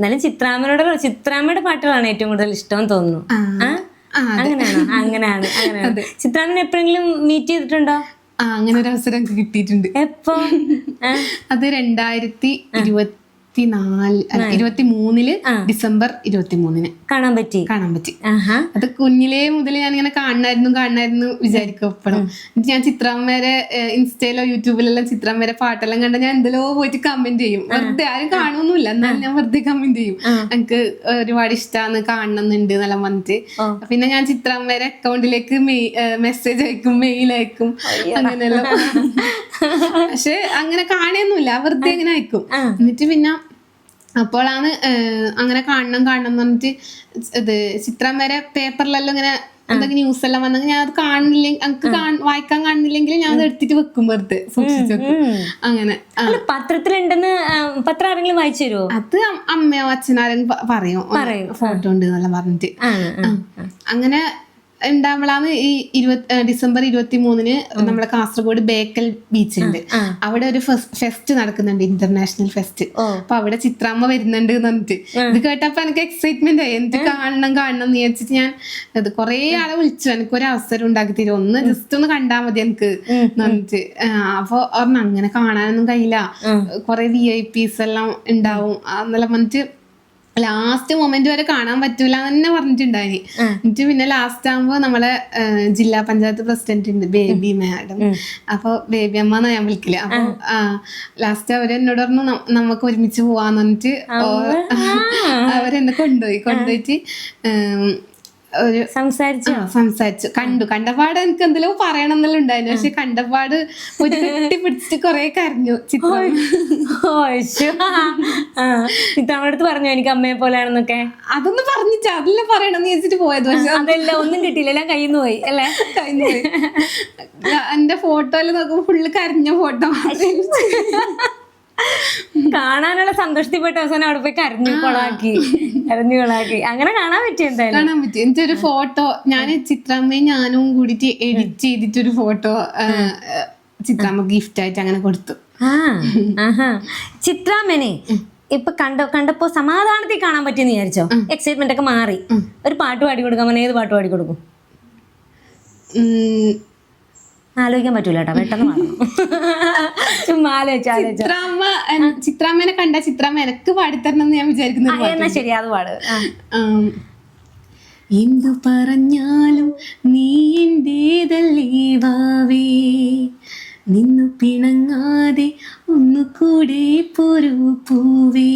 എന്നാലും ചിത്രാമ്മയുടെ ചിത്രാമ്മയുടെ പാട്ടുകളാണ് ഏറ്റവും കൂടുതൽ ഇഷ്ടം തോന്നുന്നു. അങ്ങനെയാണോ? അങ്ങനെയാണ് അങ്ങനെയാണ്. ചിത്രാമ്മനെ എപ്പോഴെങ്കിലും മീറ്റ് ചെയ്തിട്ടുണ്ടോ? അങ്ങനെ ഒരു അവസരം കിട്ടിയിട്ടുണ്ട്. എപ്പോ? അത് രണ്ടായിരത്തി ഇരുപത്തി നാല് അല്ല ഇരുപത്തി മൂന്നിൽ ഡിസംബർ ഇരുപത്തി മൂന്നിന് കാണാൻ പറ്റി. കാണാൻ പറ്റി. അത് കുഞ്ഞിലേ മുതൽ ഞാൻ ഇങ്ങനെ കാണണമായിരുന്നു കാണണമായിരുന്നു വിചാരിക്കും എപ്പോഴും എന്നിട്ട് ഞാൻ ചിത്രാമ്മേരെ ഇൻസ്റ്റയിലോ യൂട്യൂബിലെല്ലാം ചിത്രാമ്മേരെ പാട്ടെല്ലാം കണ്ട ഞാൻ എന്തെല്ലോ പോയിട്ട് കമന്റ് ചെയ്യും. വെറുതെ ആരും കാണുമൊന്നുമില്ല എന്നാലും ഞാൻ വെറുതെ കമന്റ് ചെയ്യും. എനിക്ക് ഒരുപാട് ഇഷ്ടമാണ് കാണണമെന്നുണ്ട് എന്നെല്ലാം വന്നിട്ട് പിന്നെ ഞാൻ ചിത്രാമ്മേരെ അക്കൗണ്ടിലേക്ക് മെസ്സേജ് അയക്കും മെയിൽ അയക്കും അങ്ങനെയെല്ലാം. പക്ഷെ അങ്ങനെ കാണുകയൊന്നുമില്ല വെറുതെ ഇങ്ങനെ അയക്കും. എന്നിട്ട് പിന്നെ അപ്പോഴാണ് അങ്ങനെ കാണണം കാണണം എന്ന് പറഞ്ഞിട്ട് ഇത് ചിത്രം വരെ പേപ്പറിലെല്ലാം ഇങ്ങനെ എന്തെങ്കിലും ന്യൂസ് എല്ലാം വന്നെങ്കിൽ ഞാൻ അത് കാണില്ലെങ്കിൽ എനിക്ക് വായിക്കാൻ കാണുന്നില്ലെങ്കിൽ ഞാൻ അത് എടുത്തിട്ട് വെക്കും വെറുതെ സൂക്ഷിച്ചു അങ്ങനെ പത്രത്തിലുണ്ടെന്ന് പത്രം ആരെങ്കിലും വായിച്ചു തരുമോ അത് അമ്മയോ അച്ഛനാരെങ്കിലും പറയും? ഫോട്ടോ ഉണ്ട് എന്നെല്ലാം പറഞ്ഞിട്ട്. അങ്ങനെ ഉണ്ടാവുമ്പോഴാണ് ഈ ഇരുപത്തി ഡിസംബർ ഇരുപത്തി മൂന്നിന് നമ്മളെ കാസർഗോഡ് ബേക്കൽ ബീച്ച് ഉണ്ട് അവിടെ ഒരു ഫെസ്റ്റ് നടക്കുന്നുണ്ട് ഇന്റർനാഷണൽ ഫെസ്റ്റ്. അപ്പൊ അവിടെ ചിത്രാമ്മ വരുന്നുണ്ട് എന്ന് പറഞ്ഞിട്ട് ഇത് കേട്ടപ്പോ എനിക്ക് എക്സൈറ്റ്മെന്റ് ആയി. എന്ത് കാണണം കാണണം എന്ന് വിചാരിച്ചിട്ട് ഞാൻ അത് കുറെ ആളെ വിളിച്ചു. എനിക്ക് ഒരു അവസരം ഉണ്ടാക്കി തരും. ഒന്ന് ജസ്റ്റ് ഒന്ന് കണ്ടാ മതി എനിക്ക് എന്ന് പറഞ്ഞിട്ട് ആ, അപ്പൊ പറഞ്ഞു അങ്ങനെ കാണാനൊന്നും കഴിയില്ല. കൊറേ വി ഐ പീസ് എല്ലാം ഉണ്ടാവും. എന്നെല്ലാം പറഞ്ഞിട്ട് ലാസ്റ്റ് മൊമെന്റ് വരെ കാണാൻ പറ്റൂല തന്നെ പറഞ്ഞിട്ടുണ്ടായി എന്നിട്ട് പിന്നെ ലാസ്റ്റ് ആകുമ്പോ നമ്മളെ ജില്ലാ പഞ്ചായത്ത് പ്രസിഡന്റ് ഉണ്ട് ബേബി മാഡം. അപ്പൊ ബേബി അമ്മ എന്നാ ഞാൻ വിളിക്കില്ല അപ്പൊ ലാസ്റ്റ് അവർ എന്നോട് പറഞ്ഞു നമുക്ക് ഒരുമിച്ച് പോവാന്ന് പറഞ്ഞിട്ട് അവരെന്നെ കൊണ്ടുപോയി. കൊണ്ടുപോയിട്ട് ഒരു സംസാരിച്ചു? സംസാരിച്ചു. കണ്ടു. കണ്ടപാട് എനിക്ക് എന്തെല്ലോ പറയണം എന്നെല്ലാം ഉണ്ടായിരുന്നു. പക്ഷെ കണ്ടപാട് ഒരു കെട്ടി പിടിച്ചിട്ട് കൊറേ കരഞ്ഞു ചിത്രം. അടുത്ത് പറഞ്ഞു എനിക്ക് അമ്മയെ പോലെയാണെന്നൊക്കെ? അതൊന്നും പറഞ്ഞിട്ട് അതെല്ലാം പറയണം ചോദിച്ചിട്ട് പോയത്. പക്ഷെ അതെല്ലാം ഒന്നും കിട്ടിയില്ല. എല്ലാം കയ്യിൽ നിന്ന് പോയി അല്ലേ? കയ്യിൽ പോയി. എന്റെ ഫോട്ടോയിൽ നോക്കുമ്പോ ഫുള്ള് കരഞ്ഞ ഫോട്ടോ കാണാനുള്ള സന്തോഷത്തിൽ പോയിട്ട് അവസാനം അവിടെ പോയി കരഞ്ഞു കൊളാക്കി. കരഞ്ഞു കൊളാക്കി. അങ്ങനെ കാണാൻ പറ്റി എന്തായാലും. കാണാൻ പറ്റി. എന്റെ ഒരു ഫോട്ടോ ഞാൻ ചിത്രമ്മയും ഞാനും കൂടിയിട്ട് എഡിറ്റ് ചെയ്തിട്ടൊരു ഫോട്ടോ ചിത്രാമ്മ ഗിഫ്റ്റ് ആയിട്ട് അങ്ങനെ കൊടുത്തു. ചിത്രാമ്മനെ ഇപ്പൊ കണ്ട കണ്ടപ്പോ സമാധാനത്തിൽ കാണാൻ പറ്റിയെന്ന് വിചാരിച്ചോ? എക്സൈറ്റ്മെന്റ് ഒക്കെ മാറി. ഒരു പാട്ട് പാടി കൊടുക്കാൻ പറഞ്ഞാൽ ഏത് പാട്ട് പാടി കൊടുക്കും? ആലോചിക്കാൻ പറ്റൂല കേട്ടോ പെട്ടെന്ന് മാറണം. ചുമ്മാ ആലോചിച്ചു ആലോചിച്ചു. ചിത്രാമ്മ എൻ- ചിത്രാമ്മേനെ കണ്ട ചിത്രാമ്മ എനക്ക് പാടിത്തരണം എന്ന് ഞാൻ വിചാരിക്കുന്നു ആ, എന്നാ ശരി അത് പാട്. ആ. ആം. എന്തു പറഞ്ഞാലും നീ എന്റേതല്ലേ വാവേ നിന്നു പിണങ്ങാതെ ഒന്നു കൂടെ പൊരു പൂവേ